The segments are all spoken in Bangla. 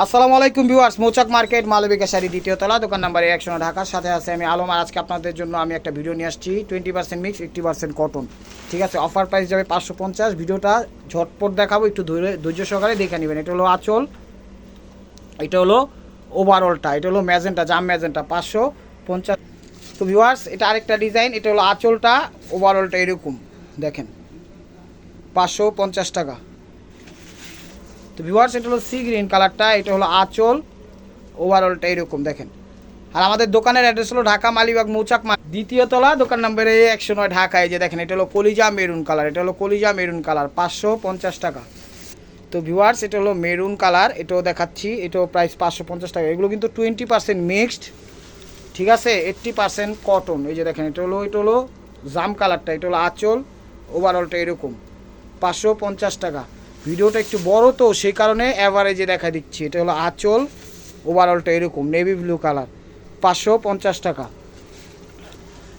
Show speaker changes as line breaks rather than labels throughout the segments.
আসসালামু আলাইকুম ভিউয়ার্স, মৌচাক মার্কেট মালবিকা শাড়ি দ্বিতীয় তলা, দোকান নাম্বার একশো ঢাকার সাথে আছে আমি আলম। আর আজকে আপনাদের জন্য আমি একটা ভিডিও নিয়ে আসছি twenty percent mix eighty percent cotton ঠিক আছে অফার প্রাইস যাবে পাঁচশো পঞ্চাশ। ভিডিওটা ঝটপট দেখাবো, একটু ধৈর্য সহকারে দেখে নেবেন। এটা হলো আঁচল, এটা হলো ওভারঅলটা এটা হলো ম্যাজেন্টা জাম ম্যাজেন্টা পাঁচশো পঞ্চাশ। তো ভিউয়ার্স, এটা আরেকটা ডিজাইন এটা হলো আঁচলটা ওভারঅলটা এরকম, দেখেন, পাঁচশো পঞ্চাশ টাকা। তো ভিউয়ার্স এটা হলো সি গ্রিন কালারটা এটা হলো আঁচল। ওভারঅলটা এরকম, দেখেন। আর আমাদের দোকানের অ্যাড্রেস হলো ঢাকা মালিবাগ মৌচাক মা দ্বিতীয় তলা, দোকান নম্বর একশো নয় ঢাকায় যে দেখেন, এটা হলো কলিজা মেরুন কালার এটা হলো কলিজা মেরুন কালার পাঁচশো পঞ্চাশ টাকা। তো ভিউয়ার্স এটা হলো মেরুন কালার এটাও দেখাচ্ছি, এটাও প্রাইস পাঁচশো পঞ্চাশ টাকা। এগুলো কিন্তু টোয়েন্টি পার্সেন্ট মিক্সড ঠিক আছে? এইট্টি পার্সেন্ট কটন এই যে দেখেন, এটা হলো এটা হলো জাম কালারটা এটা হলো আঁচল। ওভারঅলটা এরকম, পাঁচশো পঞ্চাশ টাকা। ভিডিওটা একটু বড় তো, সেই কারণে অ্যাভারেজে দেখা দিচ্ছি। এটা হলো আঁচল ওভারঅলটা এরকম নেভি ব্লু কালার পাঁচশো পঞ্চাশ টাকা।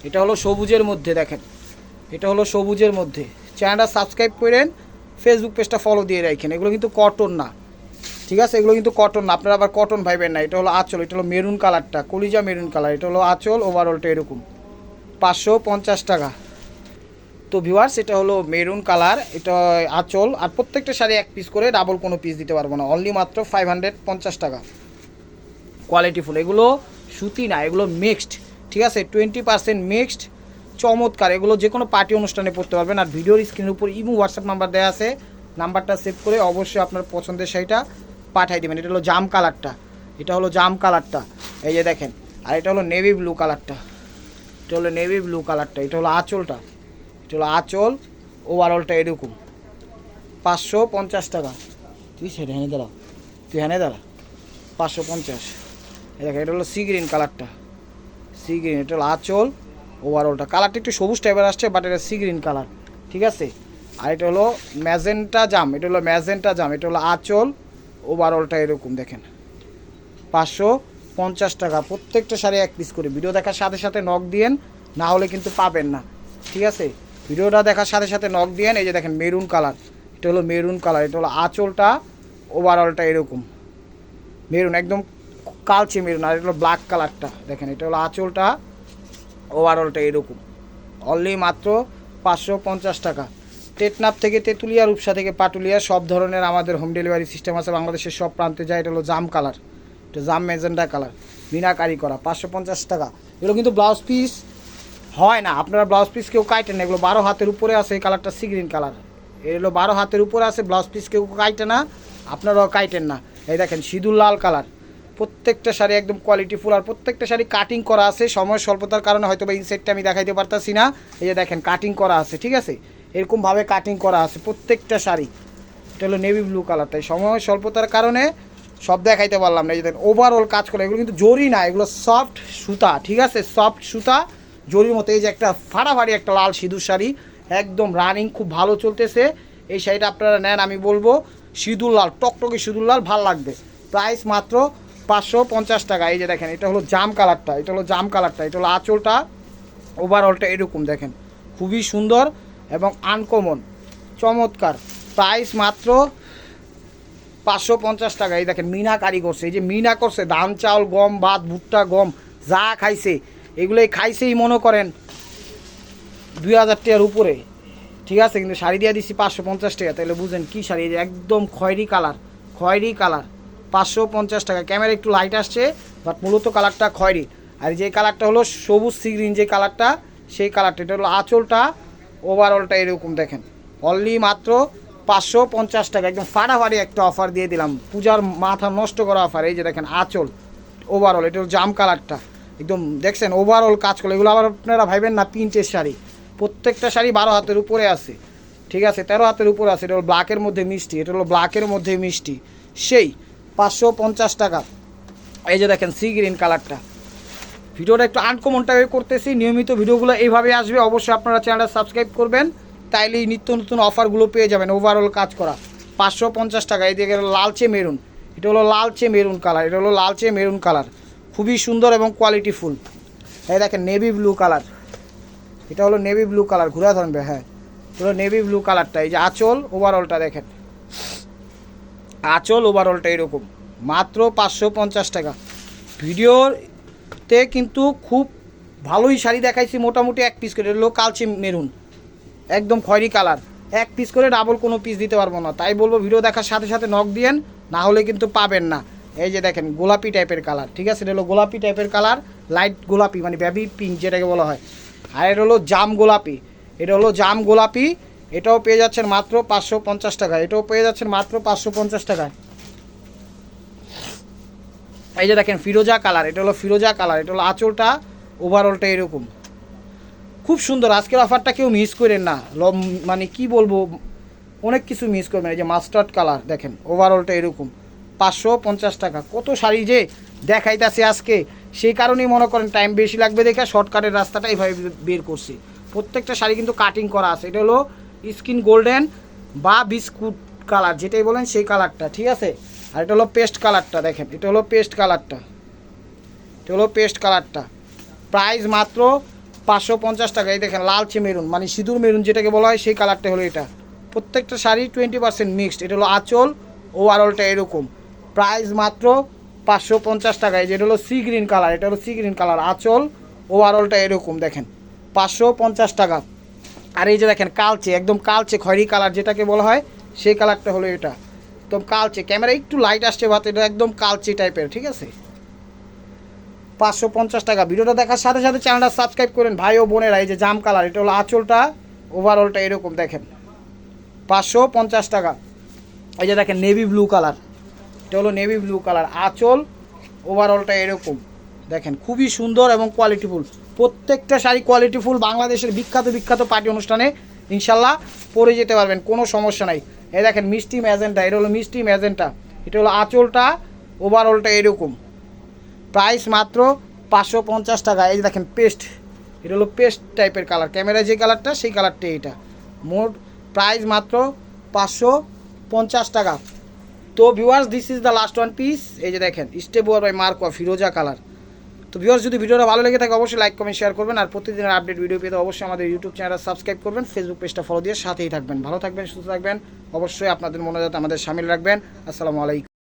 এটা হলো সবুজের মধ্যে, দেখেন। এটা হলো সবুজের মধ্যে। চ্যানেলটা সাবস্ক্রাইব করেন ফেসবুক পেজটা ফলো দিয়ে রাখেন। এগুলো কিন্তু কটন না, ঠিক আছে? এগুলো কিন্তু কটন না। আপনারা আবার কটন ভাইবেন না। এটা হলো আঁচল, এটা হলো মেরুন কালারটা কলিজা মেরুন কালার এটা হলো আঁচল ওভারঅলটা এরকম। পাঁচশো পঞ্চাশ টাকা। তো ভিউয়ার্স এটা হলো মেরুন কালার এটা আঁচল, আর প্রত্যেকটা শাড়ি এক পিস করে ডাবল কোনো পিস দিতে পারব না। অনলি মাত্র ফাইভ হান্ড্রেড পঞ্চাশ টাকা। কোয়ালিটিফুল এগুলো সুতি না, এগুলো মিক্সড ঠিক আছে? টোয়েন্টি পার্সেন্ট মিক্সড চমৎকার, এগুলো যে কোনো পার্টি অনুষ্ঠানে পড়তে পারবেন। আর ভিডিওর স্ক্রিনের উপর ইমো হোয়াটসঅ্যাপ নাম্বার দেওয়া আছে। নাম্বারটা সেভ করে অবশ্যই আপনার পছন্দের শাড়িটা পাঠিয়ে দেবেন। এটা হলো জাম কালারটা। এটা হলো জাম কালারটা। এই যে দেখেন, আর এটা হলো নেভি ব্লু কালারটা এটা হলো নেভি ব্লু কালারটা এটা হলো আঁচলটা। এটা হলো আঁচল ওভারঅলটা এরকম। পাঁচশো পঞ্চাশ টাকা। তুই সেটা হেনে দাঁড়া। তুই হেনে দাঁড়া। পাঁচশো পঞ্চাশ। দেখেন, এটা হলো সি গ্রিন কালারটা সি গ্রিন এটা হলো আঁচল ওভারঅলটা কালারটা একটু সবুজ টাইপের আসছে বাট এটা সি গ্রিন কালার ঠিক আছে? আর এটা হলো ম্যাজেন্টা জাম, এটা হলো ম্যাজেন্টা জাম, এটা হলো আঁচল ওভারঅলটা এরকম, দেখেন। পাঁচশো পঞ্চাশ টাকা। প্রত্যেকটা শাড়ি এক পিস করে। ভিডিও দেখার সাথে সাথে নখ দিয়েন, না হলে কিন্তু পাবেন না। ঠিক আছে? ভিডিওটা দেখার সাথে সাথে নখ দিয়েন এই যে দেখেন মেরুন কালার এটা হলো মেরুন কালার এটা হলো আঁচলটা ওভারঅলটা এরকম। মেরুন একদম কালচে মেরুন আর এটা হলো ব্ল্যাক কালারটা দেখেন, এটা হলো আঁচলটা ওভারঅলটা এরকম। অনলি মাত্র পাঁচশো পঞ্চাশ টাকা। টেটনাপ থেকে তেঁতুলিয়া, রূপসা থেকে পাটুলিয়া, সব ধরনের আমাদের হোম ডেলিভারি সিস্টেম আছে বাংলাদেশের সব প্রান্তে যায়। এটা হলো জাম কালার এটা জাম মেজেন্ডা কালার মিনাকারি করা পাঁচশো পঞ্চাশ টাকা। এগুলো কিন্তু ব্লাউজ পিস হয় না। আপনারা ব্লাউজ পিস কেউ কাটেন এগুলো বারো হাতের উপরে আছে, এই কালারটা সি গ্রিন কালার এগুলো বারো হাতের উপরে আছে ব্লাউজ পিস কেউ কাটে না, আপনারাও কাটেন না। এই দেখেন, সিঁদুর লাল কালার প্রত্যেকটা শাড়ি একদম কোয়ালিটি ফুল আর প্রত্যেকটা শাড়ি কাটিং করা আছে। সময় স্বল্পতার কারণে হয়তো বা ইনসেটটা আমি দেখাইতে পারতাছি না। এই যে দেখেন কাটিং করা আছে, ঠিক আছে? এরকমভাবে কাটিং করা আছে প্রত্যেকটা শাড়ি। এটা হলো নেভি ব্লু কালার তাই সময় স্বল্পতার কারণে সব দেখাইতে পারলাম না। এই যে দেখেন ওভারঅল কাজ করে, এগুলো কিন্তু জরি না, এগুলো সফট সুতা, ঠিক আছে? সফট সুতা জরির মতো। এই যে একটা ফাড়াফাড়ি, একটা লাল সিঁদুর শাড়ি, একদম রানিং খুব ভালো চলতেছে। এই শাড়িটা আপনারা নেন, আমি বলব, সিঁদুর লাল, টকটকে সিঁদুর লাল, ভালো লাগবে। প্রাইস মাত্র পাঁচশো পঞ্চাশ টাকা। এই যে দেখেন, এটা হলো জাম কালারটা, এটা হলো জাম কালারটা, এটা হলো আঁচলটা। ওভারঅলটা এরকম দেখেন, খুবই সুন্দর এবং আনকমন চমৎকার। প্রাইস মাত্র পাঁচশো পঞ্চাশ টাকা। এই দেখেন, মিনা কারি করছে এই যে মিনা করছে ধান চাউল, গম, ভাত, ভুট্টা, গম, যা খাইছে। এগুলোই খাইছেই মনে করেন দুই হাজার টাকার উপরে। ঠিক আছে, কিন্তু শাড়ি দিয়ে দিচ্ছি পাঁচশো পঞ্চাশ টাকা, তাহলে বুঝেন কী শাড়ি একদম খয়েরি কালার খয়েরি কালার, পাঁচশো পঞ্চাশ টাকা। ক্যামেরা একটু লাইট আসছে বাট মূলত কালারটা খয়েরি। আর যে কালারটা হলো সবুজ সিগ্রিন যে কালারটা, সেই কালারটা, এটা হলো আঁচলটা ওভারঅলটা এরকম দেখেন। অনলি মাত্র পাঁচশো পঞ্চাশ টাকা, একদম ফাটাফাটি একটা অফার দিয়ে দিলাম। পূজার মাথা নষ্ট করা অফার এই যে দেখেন আঁচল ওভারঅল এটা হলো জাম কালারটা। একদম দেখছেন ওভারঅল কাজ করল এগুলো আবার আপনারা ভাইবেন না প্রিন্টের শাড়ি। প্রত্যেকটা শাড়ি বারো হাতের উপরে আছে। ঠিক আছে, তেরো হাতের উপরে আছে। এটা হলো ব্ল্যাকের মধ্যে মিষ্টি, এটা হলো ব্ল্যাকের মধ্যে মিষ্টি। সেই পাঁচশো পঞ্চাশ টাকা। এই যে দেখেন সি গ্রিন কালারটা ভিডিওটা একটু আনকমন টাইপের করতেছি। নিয়মিত ভিডিওগুলো এইভাবে আসবে। অবশ্যই আপনারা চ্যানেলটা সাবস্ক্রাইব করবেন। তাইলেই নিত্য নতুন অফারগুলো পেয়ে যাবেন ওভারঅল কাজ করা। পাঁচশো পঞ্চাশ টাকা। এই দিকে লালচে মেরুন এটা হলো লালচে মেরুন কালার এটা হলো লালচে মেরুন কালার খুবই সুন্দর এবং কোয়ালিটি ফুল। এই দেখেন নেভি ব্লু কালার এটা হলো নেভি ব্লু কালার ঘুরে ধরবে হ্যাঁ। হলো নেভি ব্লু কালারটা এই যে আঁচল ওভারঅলটা দেখেন। আঁচল ওভারঅলটা এরকম। মাত্র পাঁচশো পঞ্চাশ টাকা। ভিডিওতে কিন্তু খুব ভালোই শাড়ি দেখাইছি, মোটামুটি এক পিস করে। হলো কালচে মেরুন। একদম খয়রি কালার। এক পিস করে ডাবল কোনো পিস দিতে পারব না। তাই বলব, ভিডিও দেখার সাথে সাথে নখ দিয়েন, না হলে কিন্তু পাবেন না। এই যে দেখেন, গোলাপি টাইপের কালার ঠিক আছে? এটা হলো গোলাপি টাইপের কালার লাইট গোলাপি মানে বেবি পিঙ্ক যেটাকে বলা হয়। আর এটা হলো জাম গোলাপি, এটা হলো জাম গোলাপি, এটাও পেয়ে যাচ্ছেন মাত্র পাঁচশো পঞ্চাশ টাকা এটাও পেয়ে যাচ্ছেন মাত্র পাঁচশো পঞ্চাশ টাকায়। এই যে দেখেন, ফিরোজা কালার এটা হলো ফিরোজা কালার এটা হলো আঁচলটা ওভারঅলটা এরকম। খুব সুন্দর, আজকের অফারটা কেউ মিস করেন না। মানে কি বলব, অনেক কিছু মিস করবেন। এই যে মাস্টার্ড কালার দেখেন ওভারঅলটা এরকম। পাঁচশো পঞ্চাশ টাকা। কত শাড়ি যে দেখাইতেছে আজকে। সেই কারণেই মনে করেন টাইম বেশি লাগবে দেখে শর্টকাটের রাস্তাটা এইভাবে বের করছি। প্রত্যেকটা শাড়ি কিন্তু কাটিং করা আছে। এটা হলো স্কিন গোল্ডেন বা বিস্কুট কালার যেটাই বলেন সেই কালারটা ঠিক আছে? আর এটা হলো পেস্ট কালারটা দেখেন। এটা হলো পেস্ট কালারটা এটা হলো পেস্ট কালারটা প্রাইস মাত্র পাঁচশো পঞ্চাশ টাকা। এই দেখেন, লালচে মেরুন মানে সিঁদুর মেরুন যেটাকে বলা হয়, সেই কালারটা হলো এটা। প্রত্যেকটা শাড়ি টোয়েন্টি পার্সেন্ট মিক্সড এটা হলো আঁচল ওভারঅলটা এরকম। প্রাইস মাত্র পাঁচশো পঞ্চাশ টাকা। এই যে এটা হলো সি গ্রিন কালার এটা হলো সি গ্রিন কালার আঁচল ওভারঅলটা এরকম দেখেন, পাঁচশো পঞ্চাশ টাকা। আর এই যে দেখেন, কালচে, একদম কালচে খয়েরি কালার যেটাকে বলা হয়, সেই কালারটা হলো এটা। একদম কালচে ক্যামেরা একটু লাইট আসছে ভাত এটা একদম কালচে টাইপের ঠিক আছে? পাঁচশো পঞ্চাশ টাকা। ভিডিওটা দেখার সাথে সাথে চ্যানেলটা সাবস্ক্রাইব করেন, ভাই ও বোনেরা, এই যে জাম কালার এটা হলো আঁচলটা ওভারঅলটা এরকম দেখেন। পাঁচশো পঞ্চাশ টাকা। এই যে দেখেন নেভি ব্লু কালার এটা হলো নেভি ব্লু কালার আঁচল ওভারঅলটা এরকম। দেখেন, খুবই সুন্দর এবং কোয়ালিটিফুল প্রত্যেকটা শাড়ি কোয়ালিটিফুল বাংলাদেশের বিখ্যাত বিখ্যাত পার্টি অনুষ্ঠানে ইনশাল্লাহ পরে যেতে পারবেন, কোনো সমস্যা নাই। এই দেখেন, মিষ্টি ম্যাজেন্টা, এটা হলো মিষ্টি ম্যাজেন্টা। এটা হলো আঁচলটা ওভারঅলটা এরকম। প্রাইস মাত্র পাঁচশো পঞ্চাশ টাকা। এই দেখেন পেস্ট এটা হলো পেস্ট টাইপের কালার ক্যামেরায় যে কালারটা সেই কালারটা এটা। মোট প্রাইস মাত্র পাঁচশো পঞ্চাশ টাকা। তো viewers this is the last one piece এই যে দেখেন step war by mark of Firoza colour তো ভিউয়ার্স যদি ভিডিওটা ভালো লেগে থাকে, অবশ্যই লাইক কমেন্ট শেয়ার করবেন। আর প্রতিদিনের আপডেট ভিডিও পেতে অবশ্যই আমাদের ইউটিউব চ্যানেল সাবস্ক্রাইব করবেন। ফেসবুক পেজটা ফলো দিয়ে সাথেই থাকবেন। ভালো থাকবেন, সুস্থ থাকবেন। অবশ্যই আপনাদের মনোজাত আমাদের সামিল রাখবেন। আসসালামু আলাইকুম।